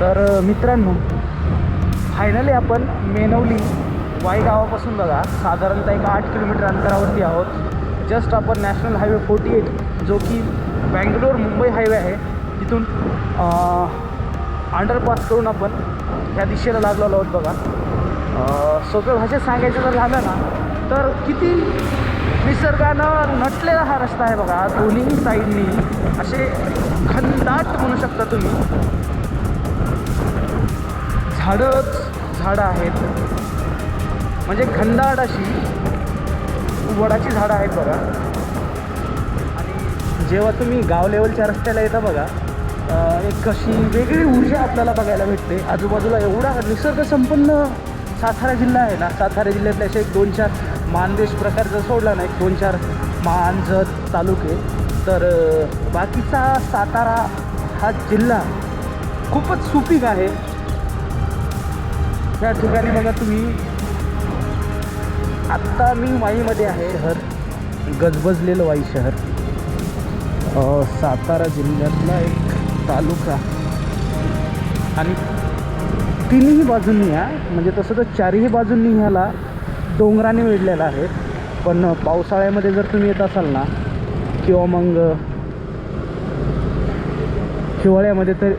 तर मित्रांनो फायनली आपण मेनवली वाई गावापासून बघा. साधारणतः एक आठ किलोमीटर अंतरावरती आहोत. जस्ट आपण नॅशनल हायवे फोर्टी एट जो की बँगलोर मुंबई हायवे आहे तिथून अंडरपास करून आपण ह्या दिशेला लागलेलो आहोत बघा. सोप्या भाषेत सांगायचं जर झालं ना तर किती निसर्गानं नटलेला हा रस्ता आहे बघा. दोन्ही साईडनी असे घनदाट म्हणू शकता तुम्ही. झाडंच झाडं आहेत. म्हणजे घनदाट अशी वडाची झाडं आहेत बघा. आणि जेव्हा तुम्ही गाव लेवलच्या रस्त्याला येता बघा एक अशी वेगळी ऊर्जा आपल्याला बघायला भेटते. आजूबाजूला एवढा निसर्ग संपन्न सातारा जिल्हा आहे ना सातारा जिल्ह्यातले असे एक दोन चार मानदेश प्रकार जर सोडला ना एक दोन चार मानजत तालुके तर बाकीचा सातारा हा जिल्हा खूपच सुपीक आहे. या ठिकाणी बघा तुम्ही. आत्ता मी वाईमध्ये आहे शहर. गजबजलेलं वाई शहर. सातारा जिल्ह्यातला एक तालुका. आणि तिन्ही बाजूंनी या म्हणजे तसं तर चारही बाजूंनी ह्याला डोंगराने वेढलेला आहे. पण पावसाळ्यामध्ये जर तुम्ही येत असाल ना किंवा मग हिवाळ्यामध्ये तर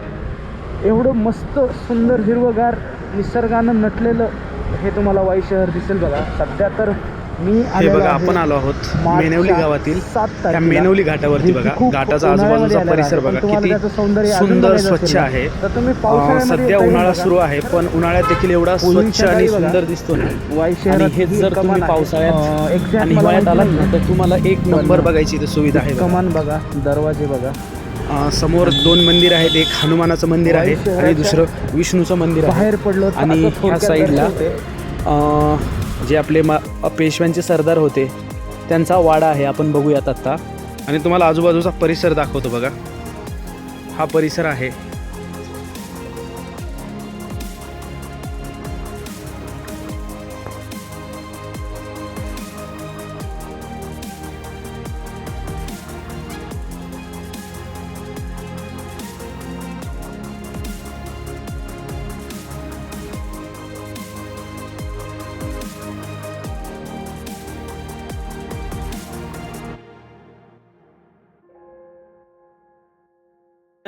एवढं मस्त सुंदर हिरवगार निसर्गानं नटलेलं हे तुम्हाला वाई शहर दिसेल बघा. सध्या तर मी हे बघा आपण आलो आहोत मेनवली गावातील. सात त्या. मेनवली घाटावरती बघा. घाटाचा आजूबाजूचा परिसर बघा. किती सुंदर स्वच्छ आहे. सध्या उन्हाळा. सुरू आहे पण उन्हाळ्यात देखील एवढा स्वच्छ आणि. सुंदर दिसतो ना. वाई आणि ही जर कमान तुम्ही पावसाळ्यात आणि हिवाळ्यात आलात ना तर तुम्हाला एक नंबर बघायची सुविधा आहे. कमान बघा. दरवाजे बघा. समोर दोन मंदिर आहेत. एक हनुमानाचं मंदिर आहे आणि दुसरं विष्णूचं मंदिर आहे. बाहेर पडलो आणि ह्या साईडला जे आपले मा पेशव्यांचे सरदार होते त्यांचा वाडा आहे. आपण बघूयात आत्ता. आणि तुम्हाला आजूबाजूचा परिसर दाखवतो बघा. हा परिसर आहे.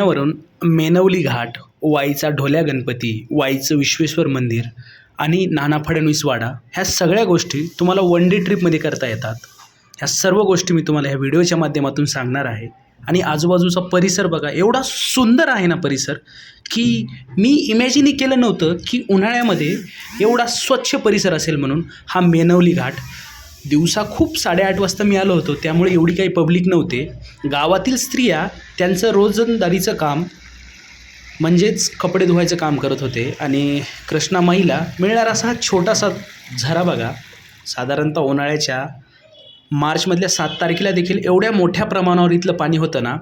वरून मेनवली घाट वाईचा ढोल्या गणपती वाईचं विश्वेश्वर मंदिर आणि नाना फडणवीस वाडा ह्या सगळ्या गोष्टी तुम्हाला वन डे ट्रिपमध्ये करता येतात. ह्या सर्व गोष्टी मी तुम्हाला ह्या व्हिडिओच्या माध्यमातून सांगणार आहे. आणि आजूबाजूचा परिसर बघा एवढा सुंदर आहे ना परिसर की मी इमॅजिनही केलं नव्हतं की उन्हाळ्यामध्ये एवढा स्वच्छ परिसर असेल म्हणून हा मेनवली घाट दिवसा खूप साडेआठ वाजता मी आलो होतो. त्यामुळे एवढी काही पब्लिक नव्हते. गावातील स्त्रिया त्यांचं रोजंदारीचं काम म्हणजेच कपडे धुवायचं काम करत होते. आणि कृष्णा माईला मिळणारा असा हा छोटासा झरा बघा साधारणतः उन्हाळ्याच्या मार्चमधल्या सात तारखेला देखील एवढ्या मोठ्या प्रमाणावर इथलं पाणी होतं ना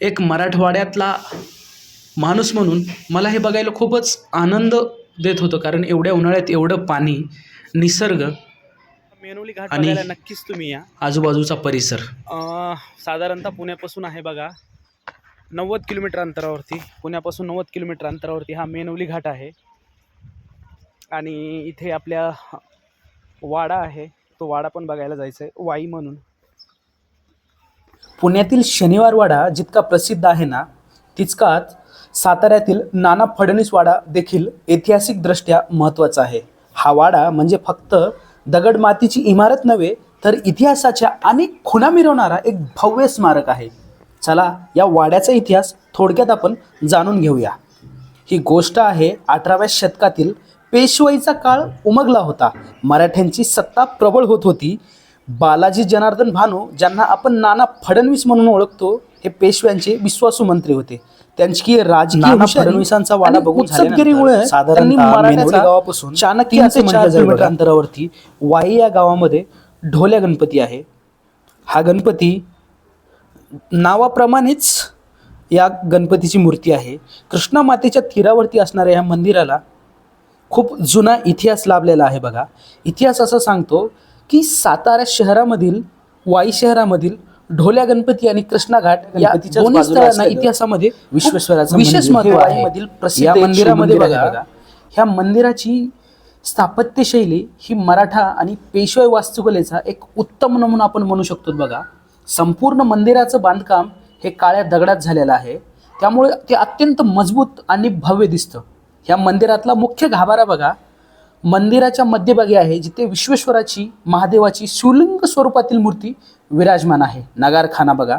एक मराठवाड्यातला माणूस म्हणून मला हे बघायला खूपच आनंद देत होतं. कारण एवढ्या उन्हाळ्यात एवढं पाणी निसर्ग मेनवली घाट आणि- बघायला नक्कीच तुम्ही या. आजूबाजूचा परिसर. अं, साधारणतः पुण्यापासून आहे बघा नव्वद किलोमीटर अंतरावरती पुण्यापासून नव्वद किलोमीटर अंतरावरती हा मेनवली घाट आहे. आणि इथे आपल्या वाडा आहे तो वाडा पण बघायला जायचा आहे वाई म्हणून. पुण्यातील शनिवार वाडा जितका प्रसिद्ध आहे ना तितकाच साताऱ्यातील नाना फडणवीस वाडा देखील ऐतिहासिकदृष्ट्या महत्त्वाचा आहे. हा वाडा म्हणजे फक्त दगड मातीची इमारत नव्हे तर इतिहासाच्या अनेक खुणा मिरवणारा एक भव्य स्मारक आहे. चला या वाड्याचा इतिहास थोडक्यात आपण जाणून घेऊया. ही गोष्ट आहे अठराव्या शतकातील पेशवाईचा काळ उमगला होता. मराठ्यांची सत्ता प्रबळ होत होती. बालाजी जनार्दन भानू ज्यांना आपण नाना फडणवीस म्हणून ओळखतो हे पेशव्यांचे विश्वासू मंत्री होते. त्यांची राजकीय फडणवीसांचा वाडा बघून गावापासून चाणक्य चार किलोमीटर बघा. अंतरावरती वाई या गावामध्ये ढोल्या गणपती आहे. हा गणपती नावाप्रमाणेच या गणपतीची मूर्ती आहे. कृष्णा मातेच्या तीरावरती असणाऱ्या या मंदिराला खूप जुना इतिहास लाभलेला आहे बघा. इतिहास असं सांगतो की सातारा शहरामधील वाई शहरामधील ढोल्या गणपती आणि कृष्णा घाट या गणपतीच्याच दोन्ही बाजूला स्थळांना असलेलं इतिहासामध्ये विश्वेश्वराचं विशेष मंदिर महत्त्व आहे. वाईमधील प्रसिद्ध या एक मंदिरामध्ये शिवमंदिर आहे बघा. ह्या मंदिराची स्थापत्यशैली ही मराठा आणि पेशवाई वास्तुकलेचा एक उत्तम नमुना आपण म्हणू शकतो बघा. संपूर्ण मंदिराचं बांधकाम हे काळ्या दगडात झालेलं आहे. त्यामुळे ते अत्यंत मजबूत आणि भव्य दिसतं. ह्या मंदिरातला मुख्य गाभारा बघा. मंदिराच्या मध्यभागी आहे जिथे विश्वेश्वराची महादेवाची शिवलिंग स्वरूपातील मूर्ती विराजमान आहे. नगारखाना बघा.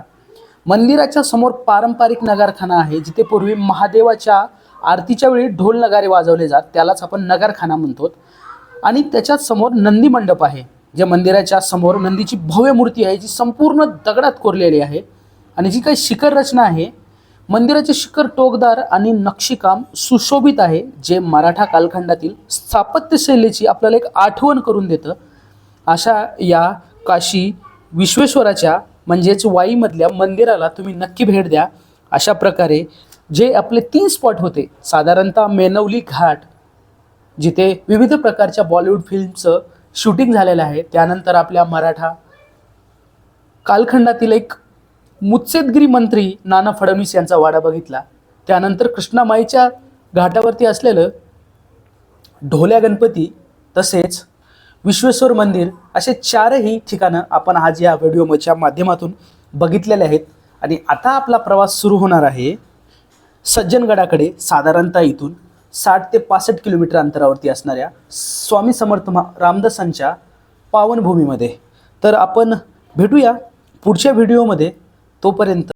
मंदिराच्या समोर पारंपरिक नगारखाना आहे जिथे पूर्वी महादेवाच्या आरतीच्या वेळी ढोल नगारे वाजवले जात त्यालाच आपण नगारखाना म्हणतो. आणि त्याच्याच समोर नंदी मंडप आहे जे मंदिराच्या समोर नंदीची भव्य मूर्ती आहे जी संपूर्ण दगडात कोरलेली आहे. आणि जी काही शिखर रचना आहे मंदिराचे शिखर टोकदार आणि नक्षीकाम सुशोभित आहे जे मराठा कालखंडातील स्थापत्यशैलीची आपल्याला एक आठवण करून देतं. अशा या काशी विश्वेश्वराच्या म्हणजेच वाईमधल्या मंदिराला तुम्ही नक्की भेट द्या. अशा प्रकारे जे आपले तीन स्पॉट होते साधारणतः मेनवली घाट जिथे विविध प्रकारच्या बॉलिवूड फिल्मचं शूटिंग झालेलं आहे. त्यानंतर आपल्या मराठा कालखंडातील एक मुत्सेदगिरी मंत्री नाना फडणवीस यांचा वाडा बघितला. त्यानंतर कृष्णामाईच्या घाटावरती असलेलं ढोल्या गणपती तसेच विश्वेश्वर मंदिर असे चारही ठिकाणं आपण आज या व्हिडिओच्या माध्यमातून बघितलेले आहेत. आणि आता आपला प्रवास सुरू होणार आहे सज्जनगडाकडे साधारणतः इथून साठ ते पासष्ट किलोमीटर अंतरावरती असणाऱ्या स्वामी समर्थ मा रामदासांच्या पावनभूमीमध्ये. तर आपण भेटूया पुढच्या व्हिडिओमध्ये. तोपर्यंत